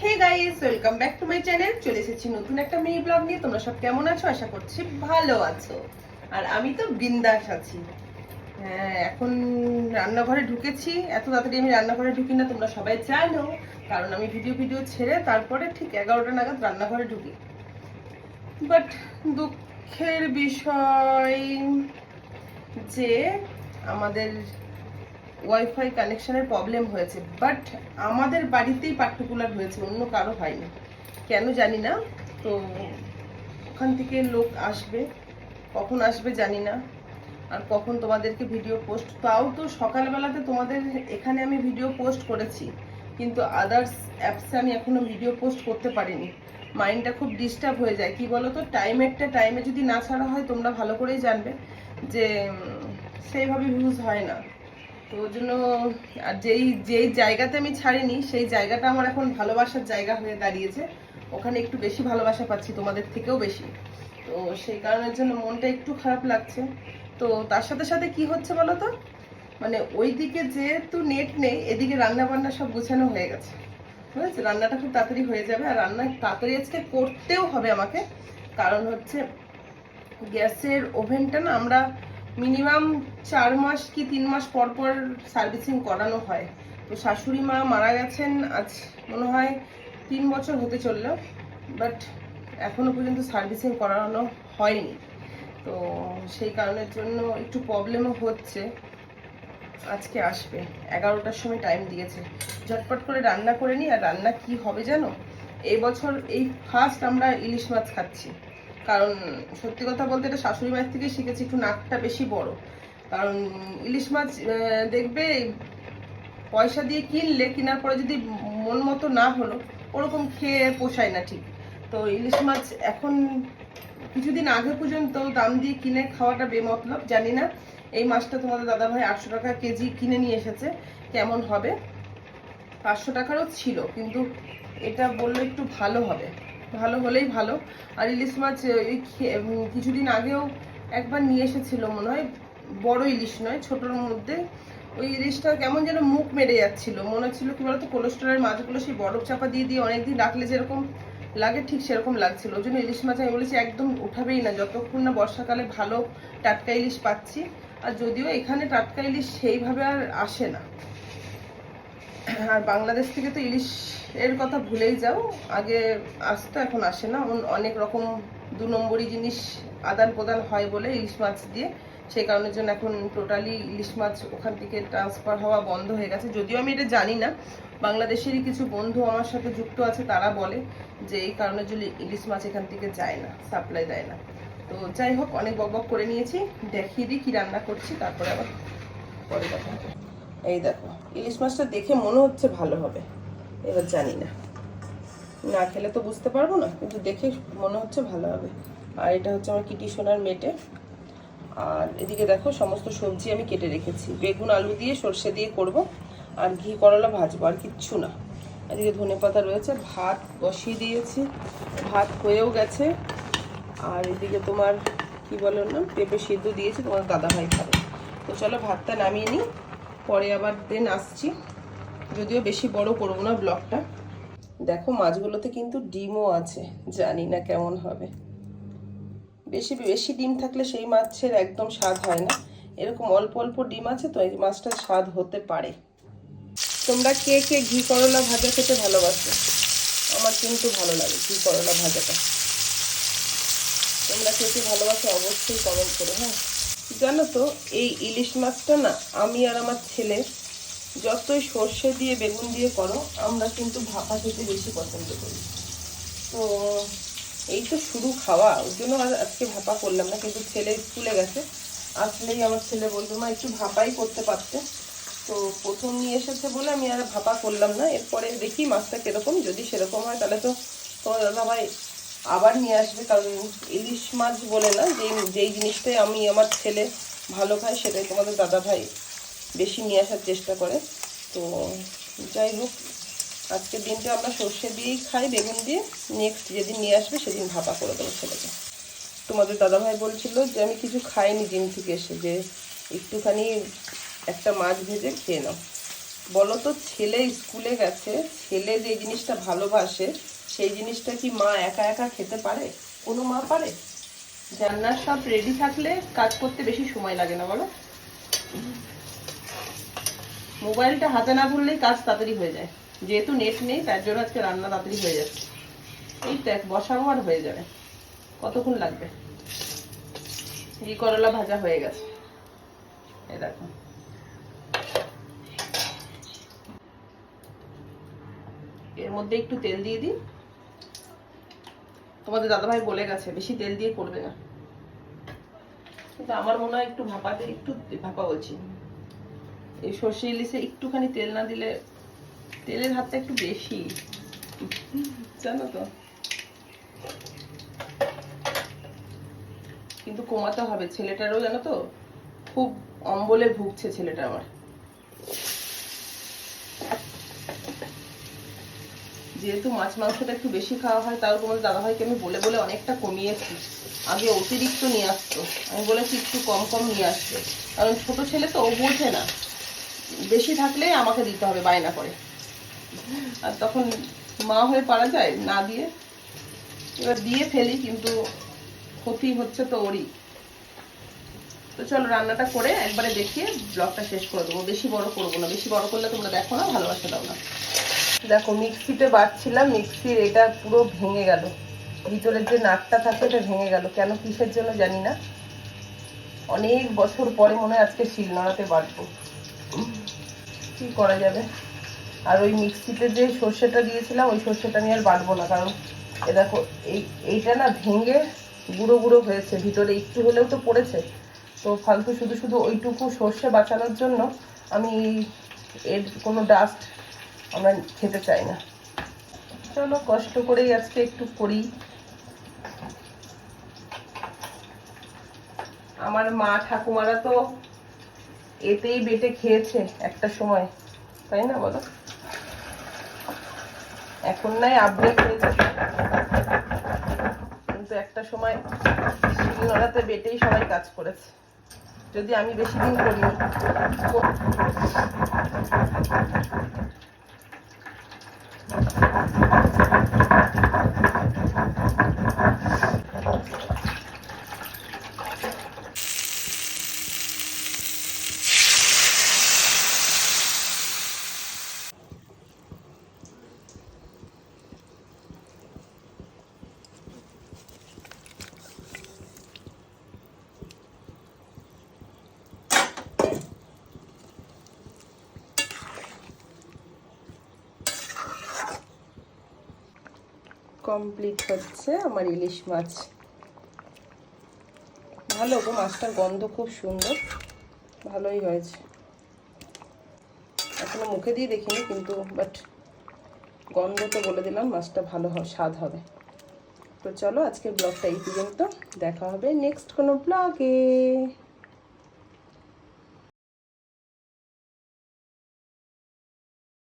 Hey guys welcome back to my channel চলে এসেছি নতুন একটা মিনি ব্লগ নিয়ে। তোমরা সব কেমন আছো? আশা করছি ভালো আছো। আর আমি তো বিন্দাস আছি। হ্যাঁ এখন রান্নাঘরে ঢুকেছি। এত তাড়াতাড়ি আমি রান্নাঘরে ঢুকি না, তোমরা সবাই জানো। কারণ আমি ভিডিও ভিডিও ছেড়ে তারপরে ঠিক এগারোটা নাগাদ রান্নাঘরে ঢুকি। বাট দুঃখের বিষয় যে আমাদের ওয়াইফাই কানেকশনের প্রবলেম হয়েছে বাট আমাদের বাড়িতেই পার্টিকুলার হয়েছে, অন্য কারও হয়নি। কেন জানি না, তো ওখান থেকে লোক আসবে, কখন আসবে জানি না, আর কখন তোমাদেরকে ভিডিও পোস্ট তাও তো সকালবেলাতে তোমাদের এখানে আমি ভিডিও পোস্ট করেছি, কিন্তু আদার্স অ্যাপসে আমি এখনও ভিডিও পোস্ট করতে পারিনি। মাইন্ডটা খুব ডিস্টার্ব হয়ে যায়, কি বলো তো টাইমেরটা টাইমে যদি না ছাড়া হয়, তোমরা ভালো করেই জানবে যে সেইভাবে ভিউজ হয় না। তো ওর জন্য আর যেই যেই জায়গাতে আমি ছাড়িনি, সেই জায়গাটা আমার এখন ভালোবাসার জায়গা হয়ে দাঁড়িয়েছে। ওখানে একটু বেশি ভালোবাসা পাচ্ছি, তোমাদের থেকেও বেশি। তো সেই কারণের জন্য মনটা একটু খারাপ লাগছে। তো তার সাথে সাথে কি হচ্ছে বলো তো? মানে ওই দিকে যেহেতু নেট নেই, এদিকে রান্না বান্না সব গুছানো হয়ে গেছে। বুঝেছ? রান্নাটা খুব তাড়াতাড়ি হয়ে যাবে। আর রান্না তাড়াতাড়ি আজকে করতেও হবে আমাকে। কারণ হচ্ছে গ্যাসের ওভেনটা না আমরা মিনিমাম চার মাস কি তিন মাস পর পর সার্ভিসিং করানো হয়। তো শাশুড়ি মা মারা গেছেন, আজ মনে হয় তিন বছর হতে চলল বাট এখনও পর্যন্ত সার্ভিসিং করানো হয়নি। তো সেই কারণের জন্য একটু প্রবলেমও হচ্ছে। আজকে আসবে, এগারোটার সময় টাইম দিয়েছে। ঝটপট করে রান্না করে নিই আর রান্না কি হবে জানো? এই বছর এই ফার্স্ট আমরা ইলিশ মাছ খাচ্ছি। কারণ সত্যি কথা বলতে এটা শাশুড়ি মায়ের থেকে শিখেছি, একটু নাকটা বেশি বড়। কারণ ইলিশ মাছ দেখবে পয়সা দিয়ে কিনলে, কেনার পরে যদি মন মতো না হলো, ওরকম খেয়ে পোষায় না ঠিক। তো ইলিশ মাছ এখন কিছুদিন আগে পর্যন্ত দাম দিয়ে কিনে খাওয়াটা বেমতলব, জানি না। এই মাছটা তোমাদের দাদাভাই আটশো টাকা কেজি কিনে নিয়ে এসেছে, কেমন হবে? পাঁচশো টাকারও ছিল, কিন্তু এটা বললে একটু ভালো হবে। ভালো হলেই ভালো। আর ইলিশ মাছ ওই কিছুদিন আগেও একবার নিয়ে এসেছিল মনে হয়, বড় ইলিশ নয়, ছোটোর মধ্যে। ওই ইলিশটা কেমন যেন মুখ মেরে যাচ্ছিল। মনে হচ্ছিল কি বলতো, কোলেস্ট্রলের মাছগুলো সেই বরফ চাপা দিয়ে দিয়ে অনেকদিন রাখলে যেরকম লাগে, ঠিক সেরকম লাগছিল। ওই জন্য ইলিশ মাছ আমি বলেছি, একদম উঠাবেই না। যতক্ষণ না বর্ষাকালে ভালো টাটকা ইলিশ পাচ্ছি, আর যদিও এখানে টাটকা ইলিশ সেইভাবে আর আসে না। আর বাংলাদেশ থেকে তো ইলিশ এর কথা ভুলেই যাও। আগে আসতো এখন আসে না। অনেক রকম দু নম্বরই জিনিস আদান প্রদান হয় বলে ইলিশ মাছ দিয়ে। সেই কারণের জন্য এখন টোটালি ইলিশ মাছ ওখান থেকে ট্রান্সফার হওয়া বন্ধ হয়ে গেছে। যদিও আমি এটা জানি না। বাংলাদেশেরই কিছু বন্ধু আমার সাথে যুক্ত আছে, তারা বলে যে এই কারণের জন্য ইলিশ মাছ এখান থেকে যায় না সাপ্লাই দেয় না। তো যাই হোক, অনেক বকবক করে নিয়েছি। দেখিয়ে দিই কি রান্না করছি, তারপরে আবার পরে কথা এই দেখো, ইলিশ মাছটা দেখে মনে হচ্ছে ভালো হবে, এবার জানি না। না খেলে তো বুঝতে পারব না, কিন্তু দেখে মনে হচ্ছে ভালো হবে। আর এটা হচ্ছে আমার কিটি সোনার মেটে। আর এদিকে দেখো, সমস্ত সবজি আমি কেটে রেখেছি। বেগুন, আলু দিয়ে সর্ষে দিয়ে করব, আর ঘি, করলা ভাজবো, আর কিচ্ছু না। এদিকে ধনে পাতা রয়েছে, ভাত বসিয়ে দিয়েছি, ভাত হয়েও গেছে। আর এদিকে তোমার, কি বলো না পেঁপে সিদ্ধ দিয়েছি, তোমার দাদা ভাই খাবে। তো চলো ভাতটা নামিয়ে নিই। পরে আবার দেন আসছি। যদিও বেশি বড় করব না ব্লগটা। দেখো, মাছগুলোতে কিন্তু ডিমও আছে। জানি না কেমন হবে। বেশি বেশি ডিম থাকলে সেই মাছের একদম স্বাদ হয় না। এরকম অল্প অল্প ডিম আছে তো, এই মাছটার স্বাদ হতে পারে। তোমরা কে কে ঘি করলা ভাজা খেতে ভালোবাসো? আমার কিন্তু ভালো লাগে ঘি করলা ভাজাটা। তোমরা কে কে ভালোবাসো অবশ্যই কমেন্ট করো হ্যাঁ? জানো তো এই ইলিশ মাছটা না আমি আর আমার ছেলে যতই সর্ষে দিয়ে বেগুন দিয়ে করো, আমরা কিন্তু ভাপা খেতে বেশি পছন্দ করি। তো এই তো শুরু খাওয়া, ওই জন্য আর আজকে ভাপা করলাম না, কিন্তু ছেলে স্কুলে গেছে। আসলেই আমার ছেলে বলবে মা, একটু ভাপাই করতে পারতে। তো প্রথম নিয়ে এসেছে বলে আমি আর ভাপা করলাম না, এরপরে দেখি মাছটা কীরকম, যদি সেরকম হয় তাহলে তো তোমার দাদাভাই আবার নিয়ে আসবে, কারণ ইলিশ মাছ বলে না যেই যেই জিনিসটাই আমি আমার ছেলে ভালো খায়, সেটাই তোমাদের দাদাভাই বেশি নিয়ে আসার চেষ্টা করে। তো যাই হোক, আজকের দিনটা আমরা সর্ষে দিয়েই খাই, বেগুন দিয়ে। নেক্সট যেদিন নিয়ে আসবে, সেদিন ভাপা করে দেবো ছেলেকে। তোমাদের দাদাভাই বলছিল যে, আমি কিছু খাইনি জিম থেকে এসে, যে একটুখানি একটা মাছ ভেজে খেয়ে নাও। বলো তো, ছেলে স্কুলে গেছে, ছেলে যে জিনিসটা ভালোবাসে সেই জিনিসটা কি মা একা একা খেতে পারে? কোনো মা পারে? রান্নার সব রেডি থাকলে কাজ করতে বেশি সময় লাগে না, বলো? মোবাইলটা হাতে না ধরলেই কাজ তাড়াতাড়ি হয়ে যায়। যেহেতু নেট নেই, তার জন্য আজকে রান্না তাড়াতাড়ি হয়ে যাচ্ছে। এই এক বসাবো আর হয়ে যাবে। কতক্ষণ লাগবে? এই করলা ভাজা হয়ে গেছে। এই দেখো। এর মধ্যে একটু তেল দিয়ে দিই। তোমাদের দাদাভাই বলে গেছে, বেশি তেল দিয়ে করবে না। কিন্তু আমার মনে হয় একটু ভাপাতে একটু ভাপা বলছি এই সর্ষে ইলিশে একটুখানি তেল না দিলে তেলের হাতটা একটু বেশি। জানো তো? কিন্তু কমাতে হবে, ছেলেটারও জানো তো? খুব অম্বলে ভুগছে ছেলেটা আমার। যেহেতু মাছ মাংসটা একটু বেশি খাওয়া হয় তাও তোমার দাদাভাইকে আমি বলে বলে অনেকটা কমিয়েছি। আগে অতিরিক্ত নিয়ে আসতো। আমি বলেছি একটু কম কম নিয়ে আসতে কারণ ছোট ছেলে তো ও বোঝে না। বেশি থাকলে আমাকে দিতে হবে বায়না করে। আর তখন মা হয়ে পারা যায় না দিয়ে। এবার দিয়ে ফেলি, কিন্তু ক্ষতি হচ্ছে তো ওরই। তো চলো রান্নাটা করে একবারে দেখিয়ে ব্লগটা শেষ করে দেবো। বেশি বড় করব না। বেশি বড় করলে তোমরা দেখো না, ভালোবাসা দাও না। দেখো, মিক্সিতে বাটছিলাম, মিক্সির এটা পুরো ভেঙে গেল। ভিতরের যে নাটটা থাকে, এটা ভেঙে গেল। কেন, কিসের জন্য জানি না। অনেক বছর পরে মনে হয় আজকে শিল নোড়াতে বাটবো। কি করা যাবে? আর ওই মিক্সিতে যে সর্ষেটা দিয়েছিলাম, ওই সর্ষেটা নিয়ে আর বাটবো না। কারণ, এ দেখো, এই, এইটা না ভেঙে গুঁড়ো গুঁড়ো হয়েছে। ভিতরে একটু হলেও তো পড়েছে। তো ফালতু শুধু শুধু ওইটুকু সর্ষে বাঁচানোর জন্য আমি এর কোনো ডাস্ট আমরা খেতে চাই না। চলো, কষ্ট করেই আজকে একটু করি। আমার মা ঠাকুমারা তো এতেই বেটে খেয়েছে একটা সময়, তাই না বলো? এখন নাই আপডেট হয়েছে কিন্তু একটা সময় শিলনোড়াতে বেটেই সবাই কাজ করেছে। যদি আমি বেশি দিন করিনি কমপ্লিট হচ্ছে আমার ইলিশ মাছ। ভালো গো, মাছটার গন্ধ খুব সুন্দর। ভালোই হয়েছে। এখনও মুখে দিয়ে দেখিনি কিন্তু বাট গন্ধ তো বলে দিলাম, মাছটা ভালো হবে স্বাদ হবে। তো চলো আজকের ব্লগটা এই পর্যন্ত। দেখা হবে নেক্সট কোনো ব্লগে।